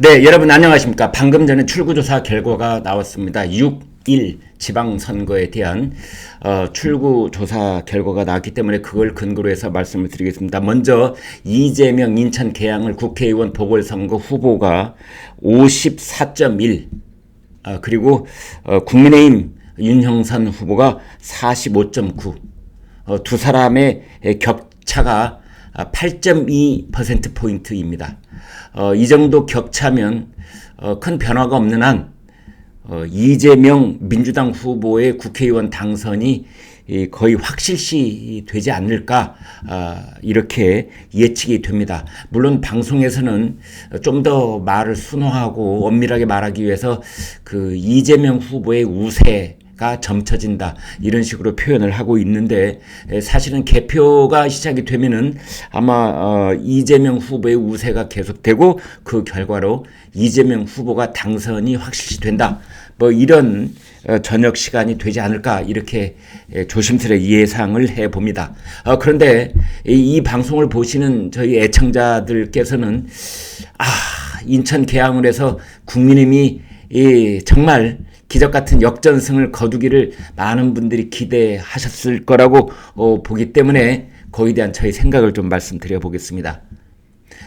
네, 여러분 안녕하십니까. 방금 전에 출구조사 결과가 나왔습니다. 6.1 지방선거에 대한 어, 출구조사 결과가 나왔기 때문에 그걸 근거로 해서 말씀을 드리겠습니다. 먼저 이재명 인천 계양을 국회의원 보궐선거 후보가 54.1 아, 그리고 어, 국민의힘 윤형선 후보가 45.9 어, 두 사람의 격차가 8.2%포인트입니다. 어, 이 정도 격차면 어, 큰 변화가 없는 한 어, 이재명 민주당 후보의 국회의원 당선이 이 거의 확실시 되지 않을까 아, 이렇게 예측이 됩니다. 물론 방송에서는 좀 더 말을 순화하고 엄밀하게 말하기 위해서 그 이재명 후보의 우세 가 점쳐진다 이런 식으로 표현을 하고 있는데 사실은 개표가 시작이 되면은 아마 어 이재명 후보의 우세가 계속되고 그 결과로 이재명 후보가 당선이 확실시 된다 뭐 이런 어 저녁 시간이 되지 않을까 이렇게 조심스레 예상을 해 봅니다. 어 그런데 이, 이 방송을 보시는 저희 애청자들께서는 아 인천 계양을 해서 국민의힘이 이 정말 기적 같은 역전승을 거두기를 많은 분들이 기대하셨을 거라고 어, 보기 때문에 거기에 대한 저희 생각을 좀 말씀드려 보겠습니다.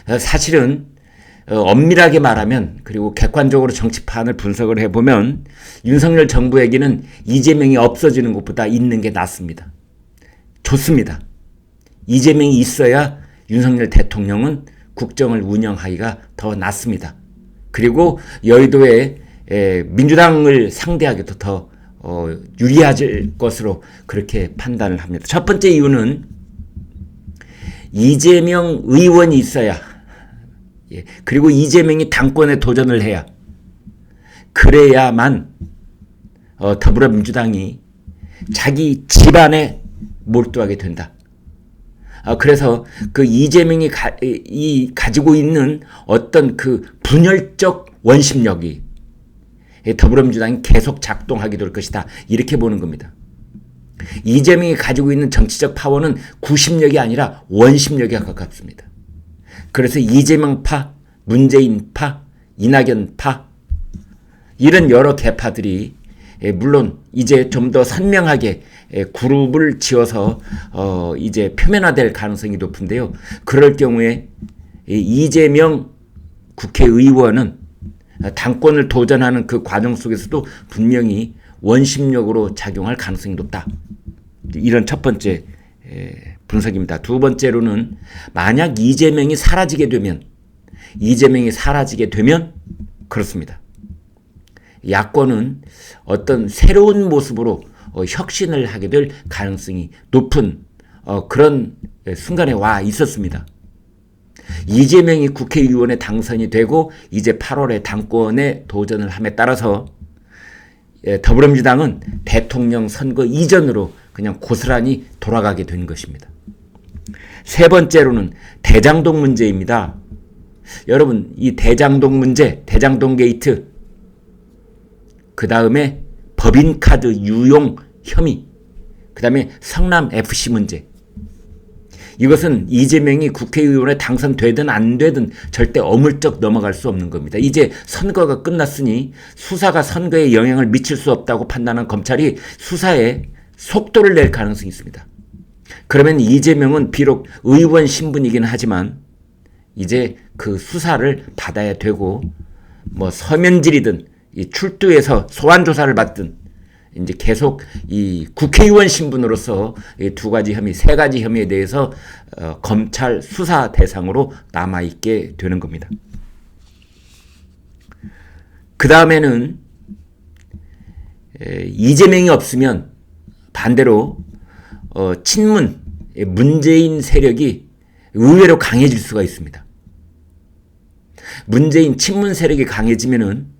어, 사실은 어, 엄밀하게 말하면 그리고 객관적으로 정치판을 분석을 해보면 윤석열 정부에게는 이재명이 없어지는 것보다 있는 게 낫습니다. 좋습니다. 이재명이 있어야 윤석열 대통령은 국정을 운영하기가 더 낫습니다. 그리고 여의도에 에, 민주당을 상대하기도 더 어, 유리할 것으로 그렇게 판단을 합니다. 첫 번째 이유는 이재명 의원이 있어야 예, 그리고 이재명이 당권에 도전을 해야 그래야만 어, 더불어민주당이 자기 집안에 몰두하게 된다. 아, 그래서 그 이재명이 가, 이, 가지고 있는 어떤 그 분열적 원심력이 더불어민주당이 계속 작동하게 될 것이다. 이렇게 보는 겁니다. 이재명이 가지고 있는 정치적 파워는 구심력이 아니라 원심력에 가깝습니다. 그래서 이재명파, 문재인파, 이낙연파 이런 여러 개파들이 물론 이제 좀 더 선명하게 그룹을 지어서 어 이제 표면화될 가능성이 높은데요. 그럴 경우에 이재명 국회의원은 당권을 도전하는 그 과정 속에서도 분명히 원심력으로 작용할 가능성이 높다. 이런 첫 번째 분석입니다. 두 번째로는 만약 이재명이 사라지게 되면 이재명이 사라지게 되면 그렇습니다. 야권은 어떤 새로운 모습으로 어, 혁신을 하게 될 가능성이 높은 어, 그런 순간에 와 있었습니다. 이재명이 국회의원에 당선이 되고 이제 8월에 당권에 도전을 함에 따라서 예, 더불어민주당은 대통령 선거 이전으로 그냥 고스란히 돌아가게 된 것입니다. 세 번째로는 대장동 문제입니다. 여러분, 이 대장동 문제, 대장동 게이트, 그 다음에 법인카드 유용 혐의, 그 다음에 성남 FC 문제, 이것은 이재명이 국회의원에 당선되든 안 되든 절대 어물쩍 넘어갈 수 없는 겁니다. 이제 선거가 끝났으니 수사가 선거에 영향을 미칠 수 없다고 판단한 검찰이 수사에 속도를 낼 가능성이 있습니다. 그러면 이재명은 비록 의원 신분이긴 하지만 이제 그 수사를 받아야 되고 뭐 서면질이든 출두해서 소환 조사를 받든 이제 계속 이 국회의원 신분으로서 두 가지 혐의, 세 가지 혐의에 대해서 어, 검찰 수사 대상으로 남아 있게 되는 겁니다. 그 다음에는 이재명이 없으면 반대로 어, 친문 문재인 세력이 의외로 강해질 수가 있습니다. 문재인 친문 세력이 강해지면은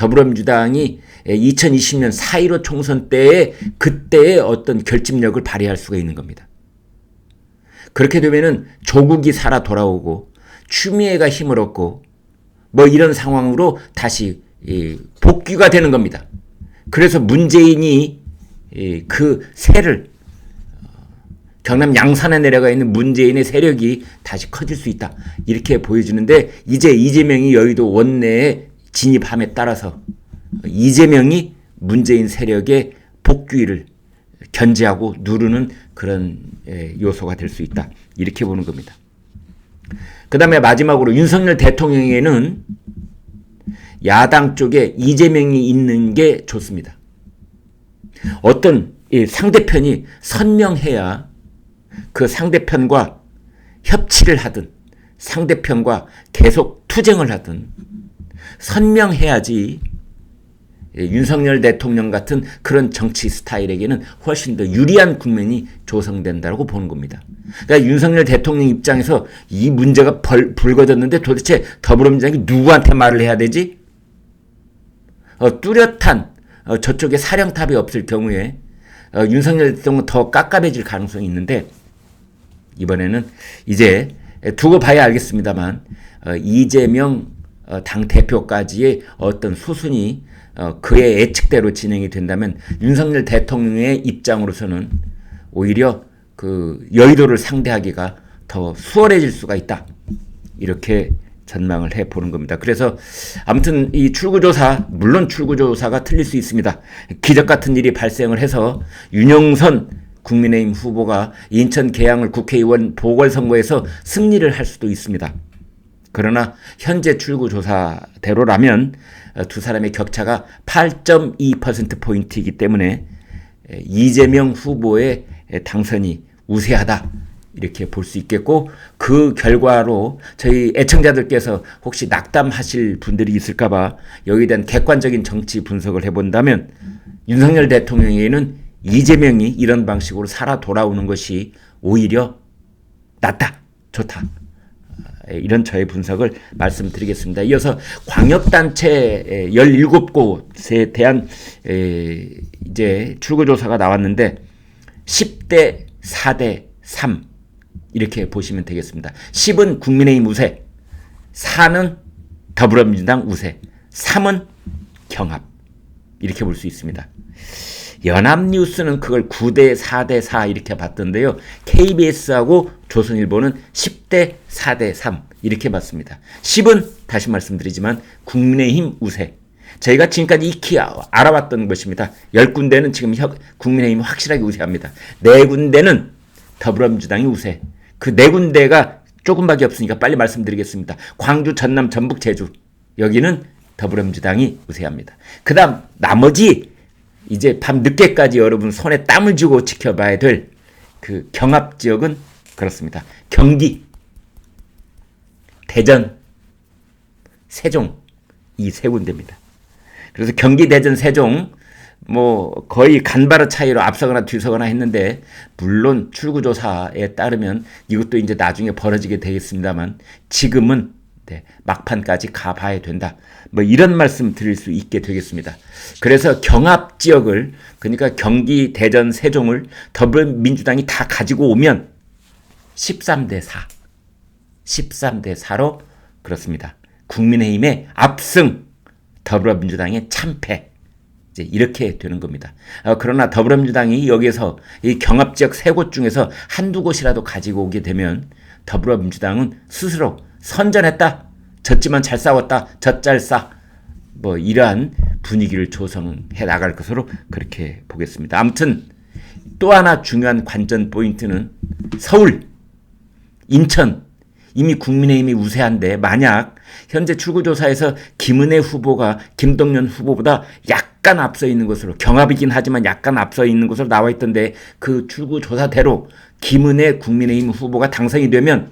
더불어민주당이 2020년 4.15 총선 때에 그때의 어떤 결집력을 발휘할 수가 있는 겁니다. 그렇게 되면은 조국이 살아 돌아오고 추미애가 힘을 얻고 뭐 이런 상황으로 다시 복귀가 되는 겁니다. 그래서 문재인이 그 새를 어, 경남 양산에 내려가 있는 문재인의 세력이 다시 커질 수 있다. 이렇게 보여주는데 이제 이재명이 여의도 원내에 진입함에 따라서 이재명이 문재인 세력의 복귀를 견제하고 누르는 그런 예, 요소가 될 수 있다. 이렇게 보는 겁니다. 그 다음에 마지막으로 윤석열 대통령에는 야당 쪽에 이재명이 있는 게 좋습니다. 어떤 상대편이 선명해야 그 상대편과 협치를 하든 상대편과 계속 투쟁을 하든 선명해야지 윤석열 대통령 같은 그런 정치 스타일에게는 훨씬 더 유리한 국면이 조성된다고 보는 겁니다. 그러니까 윤석열 대통령 입장에서 이 문제가 벌, 불거졌는데 도대체 더불어민주당이 누구한테 말을 해야 되지? 어, 뚜렷한 어, 저쪽에 사령탑이 없을 경우에 어, 윤석열 대통령 더 깝깝해질 가능성이 있는데 이번에는 이제 두고 봐야 알겠습니다만 어, 이재명 어, 당 대표까지의 어떤 수순이 어, 그의 예측대로 진행이 된다면 윤석열 대통령의 입장으로서는 오히려 그 여의도를 상대하기가 더 수월해질 수가 있다. 이렇게 전망을 해 보는 겁니다. 그래서 아무튼 이 출구조사 물론 출구조사가 틀릴 수 있습니다. 기적 같은 일이 발생을 해서 윤영선 국민의힘 후보가 인천 계양을 국회의원 보궐선거에서 승리를 할 수도 있습니다. 그러나 현재 출구 조사대로라면 두 사람의 격차가 8.2%포인트이기 때문에 이재명 후보의 당선이 우세하다. 이렇게 볼 수 있겠고 그 결과로 저희 애청자들께서 혹시 낙담하실 분들이 있을까봐 여기에 대한 객관적인 정치 분석을 해본다면 윤석열 대통령에게는 이재명이 이런 방식으로 살아 돌아오는 것이 오히려 낫다, 좋다. 이런 저의 분석을 말씀드리겠습니다. 이어서 광역단체 17곳에 대한 이제 출구조사가 나왔는데 10대 4대 3 이렇게 보시면 되겠습니다. 10은 국민의힘 우세, 4는 더불어민주당 우세, 3은 경합 이렇게 볼 수 있습니다. 연합뉴스는 그걸 9대 4대 4 이렇게 봤던데요. KBS하고 조선일보는 10대 4대 3 이렇게 봤습니다. 10은 다시 말씀드리지만 국민의힘 우세. 저희가 지금까지 익히 알아왔던 것입니다. 10군데는 지금 국민의힘 확실하게 우세합니다. 4군데는 더불어민주당이 우세. 그네 군데가 조금밖에 없으니까 빨리 말씀드리겠습니다. 광주, 전남, 전북, 제주. 여기는 더불어민주당이 우세합니다. 그 다음 나머지 이제 밤 늦게까지 여러분 손에 땀을 쥐고 지켜봐야 될 그 경합 지역은 그렇습니다. 경기, 대전, 세종 이 세 군데입니다. 그래서 경기, 대전, 세종 뭐 거의 간바르 차이로 앞서거나 뒤서거나 했는데 물론 출구조사에 따르면 이것도 이제 나중에 벌어지게 되겠습니다만 지금은 네, 막판까지 가봐야 된다. 뭐 이런 말씀 드릴 수 있게 되겠습니다. 그래서 경합 지역을 그러니까 경기, 대전, 세종을 더불어민주당이 다 가지고 오면 13대 4, 13대 4로 그렇습니다. 국민의힘의 압승, 더불어민주당의 참패. 이제 이렇게 되는 겁니다. 어, 그러나 더불어민주당이 여기에서 이 경합 지역 세 곳 중에서 한두 곳이라도 가지고 오게 되면 더불어민주당은 스스로 선전했다. 졌지만 잘 싸웠다. 젖잘싸. 뭐 이러한 분위기를 조성해 나갈 것으로 그렇게 보겠습니다. 아무튼 또 하나 중요한 관전 포인트는 서울, 인천 이미 국민의힘이 우세한데 만약 현재 출구조사에서 김은혜 후보가 김동연 후보보다 약간 앞서 있는 것으로 경합이긴 하지만 약간 앞서 있는 것으로 나와 있던데 그 출구조사대로 김은혜 국민의힘 후보가 당선이 되면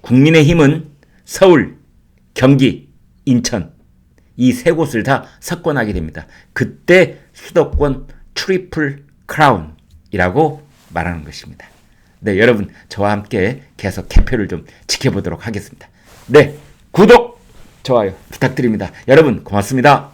국민의힘은 서울, 경기, 인천 이 세 곳을 다 석권하게 됩니다. 그때 수도권 트리플 크라운이라고 말하는 것입니다. 네, 여러분 저와 함께 계속 개표를 좀 지켜보도록 하겠습니다. 네, 구독, 좋아요 부탁드립니다. 여러분 고맙습니다.